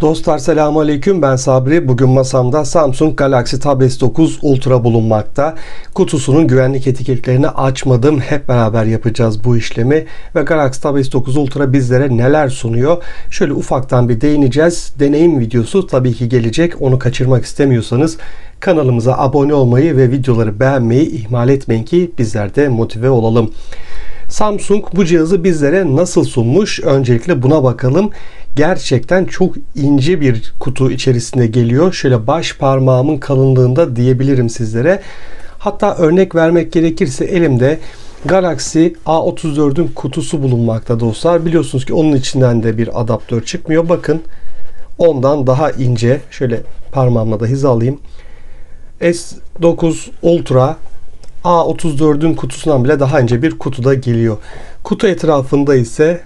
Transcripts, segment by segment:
Dostlar selamun aleyküm ben Sabri. Bugün masamda Samsung Galaxy Tab S9 Ultra bulunmakta. Kutusunun güvenlik etiketlerini açmadım. Hep beraber yapacağız bu işlemi. Ve Galaxy Tab S9 Ultra bizlere neler sunuyor? Şöyle ufaktan bir değineceğiz. Deneyim videosu tabii ki gelecek. Onu kaçırmak istemiyorsanız kanalımıza abone olmayı ve videoları beğenmeyi ihmal etmeyin ki bizler de motive olalım. Samsung bu cihazı bizlere nasıl sunmuş? Öncelikle buna bakalım. Gerçekten çok ince bir kutu içerisinde geliyor. Şöyle baş parmağımın kalınlığında diyebilirim sizlere. Hatta örnek vermek gerekirse elimde Galaxy A34'ün kutusu bulunmakta dostlar. Biliyorsunuz ki onun içinden de bir adaptör çıkmıyor. Bakın ondan daha ince. Şöyle parmağımla da hizalayayım. S9 Ultra A34'ün kutusundan bile daha ince bir kutuda geliyor. Kutu etrafında ise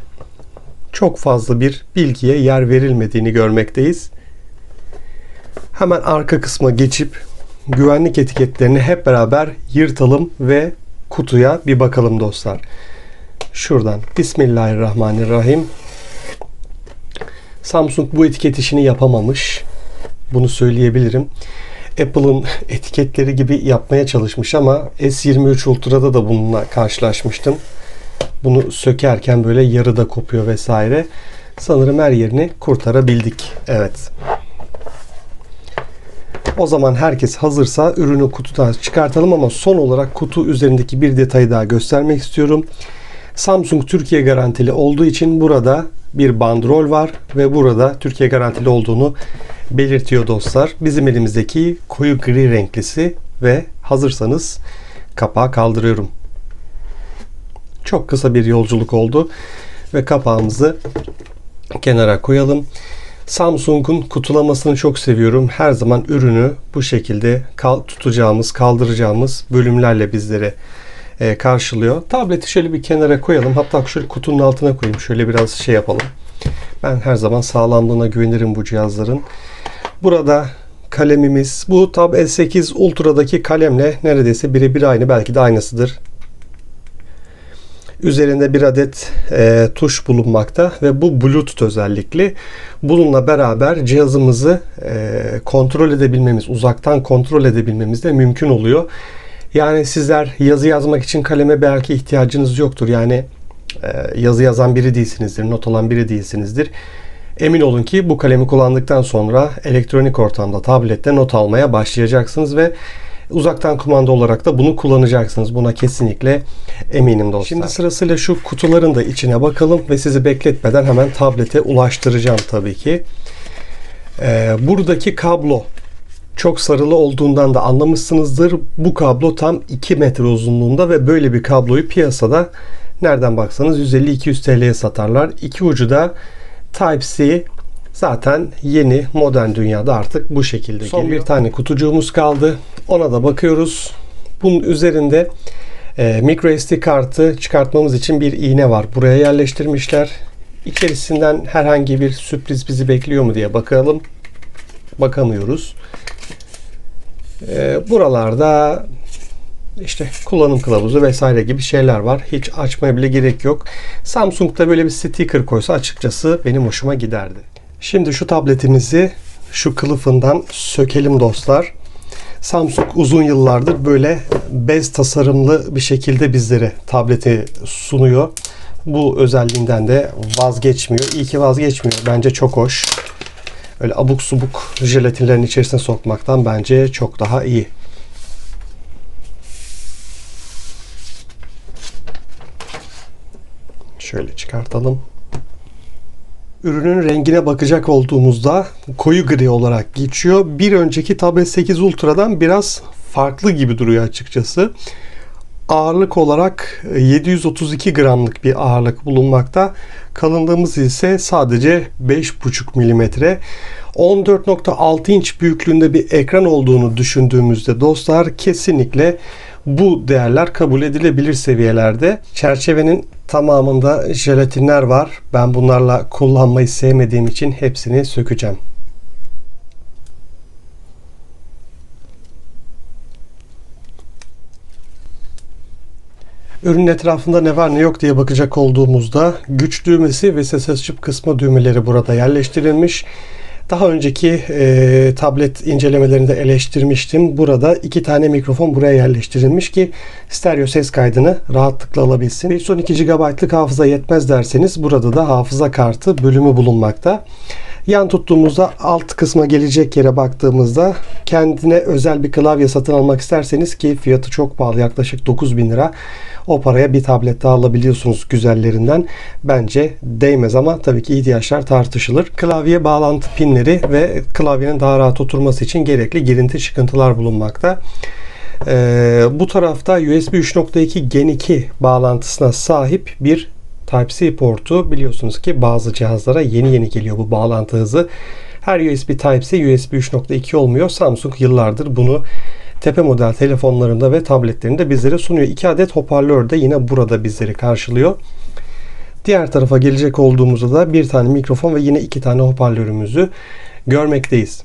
çok fazla bir bilgiye yer verilmediğini görmekteyiz. Hemen arka kısma geçip güvenlik etiketlerini hep beraber yırtalım ve kutuya bir bakalım dostlar. Şuradan Bismillahirrahmanirrahim. Samsung bu etiket işini yapamamış. Bunu söyleyebilirim. Apple'ın etiketleri gibi yapmaya çalışmış ama S23 Ultra'da da bununla karşılaşmıştım. Bunu sökerken böyle yarıda kopuyor vesaire. Sanırım her yerini kurtarabildik. Evet. O zaman herkes hazırsa ürünü kutudan çıkartalım ama son olarak kutu üzerindeki bir detayı daha göstermek istiyorum. Samsung Türkiye garantili olduğu için burada bir bandrol var ve burada Türkiye garantili olduğunu belirtiyor dostlar. Bizim elimizdeki koyu gri renklisi ve hazırsanız kapağı kaldırıyorum. Çok kısa bir yolculuk oldu ve kapağımızı kenara koyalım. Samsung'un kutulamasını çok seviyorum. Her zaman ürünü bu şekilde tutacağımız, kaldıracağımız bölümlerle bizlere e, karşılıyor. Tableti şöyle bir kenara koyalım. Hatta şöyle kutunun altına koyayım. Şöyle biraz şey yapalım. Ben her zaman sağlamlığına güvenirim bu cihazların. Burada kalemimiz. Bu Tab S8 Ultra'daki kalemle neredeyse birebir aynı. Belki de aynısıdır. Üzerinde bir adet e, tuş bulunmakta ve bu Bluetooth özellikli. Bununla beraber cihazımızı e, kontrol edebilmemiz, uzaktan kontrol edebilmemiz de mümkün oluyor. Yani sizler yazı yazmak için kaleme belki ihtiyacınız yoktur. Yani e, yazı yazan biri değilsinizdir, not alan biri değilsinizdir. Emin olun ki bu kalemi kullandıktan sonra elektronik ortamda, tablette not almaya başlayacaksınız ve uzaktan kumanda olarak da bunu kullanacaksınız. Buna kesinlikle eminim dostlar. Şimdi sırasıyla şu kutuların da içine bakalım ve sizi bekletmeden hemen tablete ulaştıracağım tabii ki. Ee, buradaki kablo çok sarılı olduğundan da anlamışsınızdır. Bu kablo tam 2 metre uzunluğunda ve böyle bir kabloyu piyasada nereden baksanız 150-200 TL'ye satarlar. İki ucu da Type-C zaten yeni modern dünyada artık bu şekilde Son geliyor. bir tane kutucuğumuz kaldı. Ona da bakıyoruz. Bunun üzerinde e, micro SD kartı çıkartmamız için bir iğne var. Buraya yerleştirmişler. İçerisinden herhangi bir sürpriz bizi bekliyor mu diye bakalım. Bakamıyoruz. E, buralarda işte kullanım kılavuzu vesaire gibi şeyler var. Hiç açmaya bile gerek yok. Samsung'da böyle bir sticker koysa açıkçası benim hoşuma giderdi. Şimdi şu tabletimizi şu kılıfından sökelim dostlar. Samsung uzun yıllardır böyle bez tasarımlı bir şekilde bizlere tableti sunuyor. Bu özelliğinden de vazgeçmiyor. İyi ki vazgeçmiyor. Bence çok hoş. Öyle abuk subuk jelatinlerin içerisine sokmaktan bence çok daha iyi. Şöyle çıkartalım. Ürünün rengine bakacak olduğumuzda koyu gri olarak geçiyor. Bir önceki Tab S8 Ultra'dan biraz farklı gibi duruyor açıkçası. Ağırlık olarak 732 gramlık bir ağırlık bulunmakta. Kalınlığımız ise sadece 5,5 mm. 14.6 inç büyüklüğünde bir ekran olduğunu düşündüğümüzde dostlar kesinlikle bu değerler kabul edilebilir seviyelerde. Çerçevenin tamamında jelatinler var. Ben bunlarla kullanmayı sevmediğim için hepsini sökeceğim. Ürünün etrafında ne var ne yok diye bakacak olduğumuzda güç düğmesi ve ses açıp kısma düğmeleri burada yerleştirilmiş. Daha önceki e, tablet incelemelerinde eleştirmiştim. Burada iki tane mikrofon buraya yerleştirilmiş ki stereo ses kaydını rahatlıkla alabilsin. 512 GB'lık hafıza yetmez derseniz burada da hafıza kartı bölümü bulunmakta. Yan tuttuğumuzda alt kısma gelecek yere baktığımızda kendine özel bir klavye satın almak isterseniz ki fiyatı çok pahalı yaklaşık 9000 lira. O paraya bir tablet daha alabiliyorsunuz güzellerinden. Bence değmez ama tabii ki ihtiyaçlar tartışılır. Klavye bağlantı pinleri ve klavyenin daha rahat oturması için gerekli girinti çıkıntılar bulunmakta. Ee, bu tarafta USB 3.2 Gen 2 bağlantısına sahip bir Type-C portu biliyorsunuz ki bazı cihazlara yeni yeni geliyor bu bağlantı hızı. Her USB Type-C USB 3.2 olmuyor. Samsung yıllardır bunu tepe model telefonlarında ve tabletlerinde bizlere sunuyor. 2 adet hoparlör de yine burada bizleri karşılıyor. Diğer tarafa gelecek olduğumuzda da bir tane mikrofon ve yine iki tane hoparlörümüzü görmekteyiz.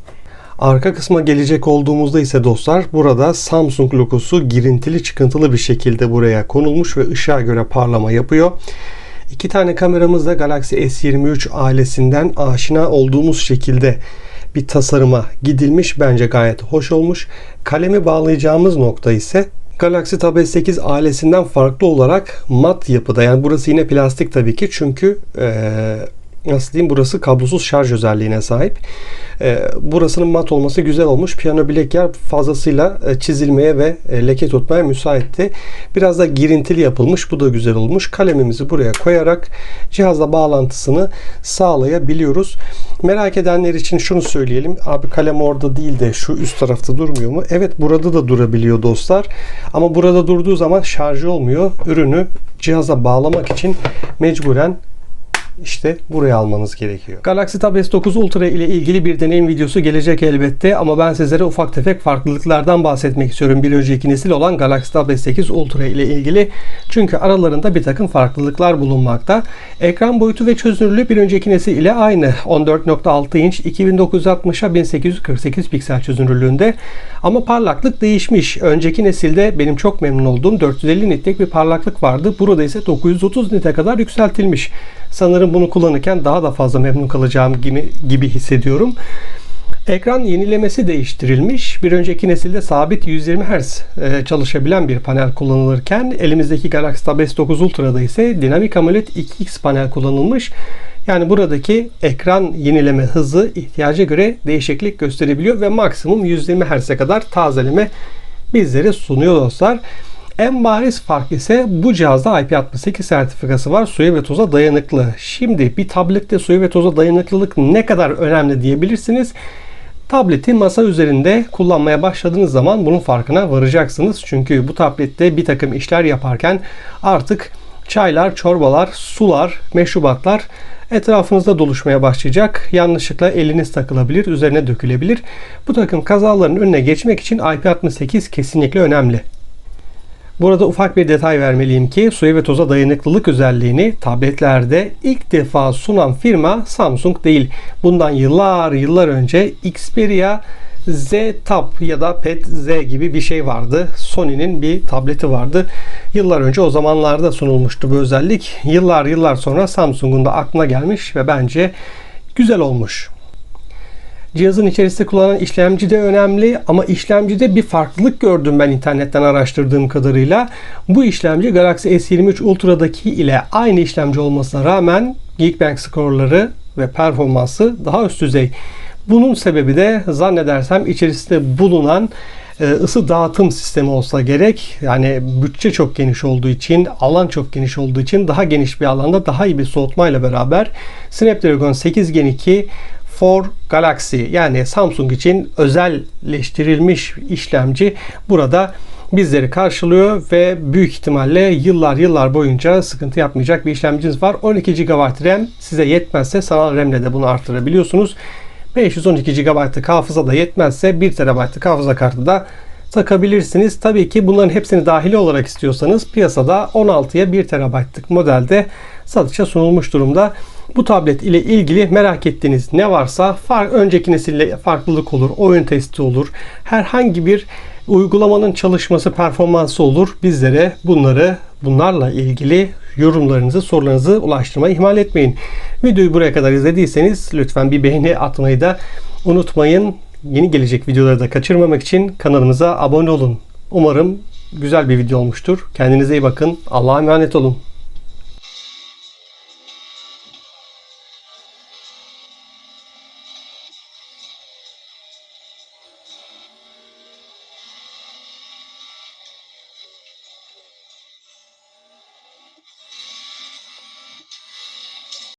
Arka kısma gelecek olduğumuzda ise dostlar burada Samsung logosu girintili çıkıntılı bir şekilde buraya konulmuş ve ışığa göre parlama yapıyor. İki tane kameramız da Galaxy S23 ailesinden aşina olduğumuz şekilde bir tasarıma gidilmiş. Bence gayet hoş olmuş. Kalemi bağlayacağımız nokta ise Galaxy Tab S8 ailesinden farklı olarak mat yapıda. Yani burası yine plastik tabii ki çünkü ee, nasıl diyeyim burası kablosuz şarj özelliğine sahip. E, burasının mat olması güzel olmuş. Piyano bilek yer fazlasıyla e, çizilmeye ve e, leke tutmaya müsaitti. Biraz da girintili yapılmış. Bu da güzel olmuş. Kalemimizi buraya koyarak cihazla bağlantısını sağlayabiliyoruz. Merak edenler için şunu söyleyelim. Abi kalem orada değil de şu üst tarafta durmuyor mu? Evet burada da durabiliyor dostlar. Ama burada durduğu zaman şarjı olmuyor. Ürünü cihaza bağlamak için mecburen işte buraya almanız gerekiyor. Galaxy Tab S9 Ultra ile ilgili bir deneyim videosu gelecek elbette ama ben sizlere ufak tefek farklılıklardan bahsetmek istiyorum. Bir önceki nesil olan Galaxy Tab S8 Ultra ile ilgili. Çünkü aralarında bir takım farklılıklar bulunmakta. Ekran boyutu ve çözünürlüğü bir önceki nesil ile aynı. 14.6 inç 2960'a 1848 piksel çözünürlüğünde. Ama parlaklık değişmiş. Önceki nesilde benim çok memnun olduğum 450 nitlik bir parlaklık vardı. Burada ise 930 nite kadar yükseltilmiş. Sanırım bunu kullanırken daha da fazla memnun kalacağım gibi, gibi hissediyorum. Ekran yenilemesi değiştirilmiş. Bir önceki nesilde sabit 120 Hz e, çalışabilen bir panel kullanılırken elimizdeki Galaxy Tab S9 Ultra'da ise dinamik AMOLED 2X panel kullanılmış. Yani buradaki ekran yenileme hızı ihtiyaca göre değişiklik gösterebiliyor ve maksimum 120 Hz'e kadar tazeleme bizlere sunuyor dostlar. En bariz fark ise bu cihazda IP68 sertifikası var. Suya ve toza dayanıklı. Şimdi bir tablette suya ve toza dayanıklılık ne kadar önemli diyebilirsiniz. Tableti masa üzerinde kullanmaya başladığınız zaman bunun farkına varacaksınız. Çünkü bu tablette bir takım işler yaparken artık çaylar, çorbalar, sular, meşrubatlar etrafınızda doluşmaya başlayacak. Yanlışlıkla eliniz takılabilir, üzerine dökülebilir. Bu takım kazaların önüne geçmek için IP68 kesinlikle önemli. Burada ufak bir detay vermeliyim ki suya ve toza dayanıklılık özelliğini tabletlerde ilk defa sunan firma Samsung değil. Bundan yıllar yıllar önce Xperia Z Tab ya da Pet Z gibi bir şey vardı. Sony'nin bir tableti vardı. Yıllar önce o zamanlarda sunulmuştu bu özellik. Yıllar yıllar sonra Samsung'un da aklına gelmiş ve bence güzel olmuş. Cihazın içerisinde kullanılan işlemci de önemli ama işlemcide bir farklılık gördüm ben internetten araştırdığım kadarıyla. Bu işlemci Galaxy S23 Ultra'daki ile aynı işlemci olmasına rağmen Geekbench skorları ve performansı daha üst düzey. Bunun sebebi de zannedersem içerisinde bulunan e, ısı dağıtım sistemi olsa gerek. Yani bütçe çok geniş olduğu için, alan çok geniş olduğu için daha geniş bir alanda daha iyi bir soğutmayla beraber Snapdragon 8 Gen 2 for Galaxy yani Samsung için özelleştirilmiş işlemci burada bizleri karşılıyor ve büyük ihtimalle yıllar yıllar boyunca sıkıntı yapmayacak bir işlemciniz var. 12 GB RAM size yetmezse sanal RAM ile de bunu artırabiliyorsunuz. 512 GB'lık hafıza da yetmezse 1 TB'lık hafıza kartı da takabilirsiniz. Tabii ki bunların hepsini dahili olarak istiyorsanız piyasada 16'ya 1 TB'lık modelde satışa sunulmuş durumda. Bu tablet ile ilgili merak ettiğiniz ne varsa far, önceki nesille farklılık olur, oyun testi olur, herhangi bir uygulamanın çalışması, performansı olur. Bizlere bunları bunlarla ilgili yorumlarınızı, sorularınızı ulaştırmayı ihmal etmeyin. Videoyu buraya kadar izlediyseniz lütfen bir beğeni atmayı da unutmayın. Yeni gelecek videoları da kaçırmamak için kanalımıza abone olun. Umarım güzel bir video olmuştur. Kendinize iyi bakın. Allah'a emanet olun.